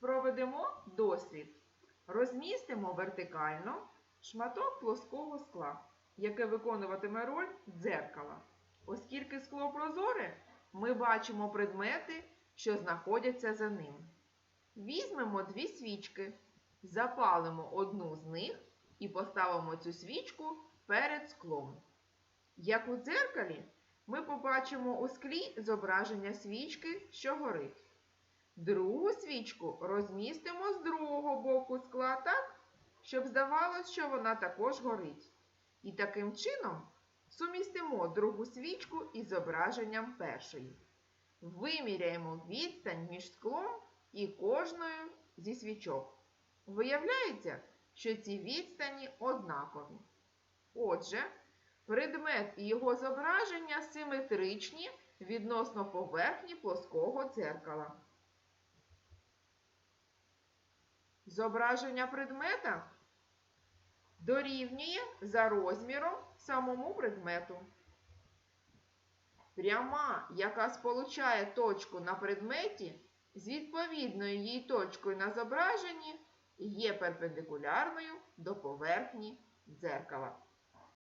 Проведемо дослід. Розмістимо вертикально шматок плоского скла, яке виконуватиме роль дзеркала. Оскільки скло прозоре, ми бачимо предмети, що знаходяться за ним. Візьмемо дві свічки, запалимо одну з них і поставимо цю свічку перед склом. Як у дзеркалі, ми побачимо у склі зображення свічки, що горить. Другу свічку розмістимо з другого боку скла так, щоб здавалось, що вона також горить. І таким чином сумістимо другу свічку із зображенням першої. Виміряємо відстань між склом і кожною зі свічок. Виявляється, що ці відстані однакові. Отже, предмет і його зображення симетричні відносно поверхні плоского дзеркала. Зображення предмета дорівнює за розміром самому предмету. Пряма, яка сполучає точку на предметі з відповідною її точкою на зображенні, є перпендикулярною до поверхні дзеркала.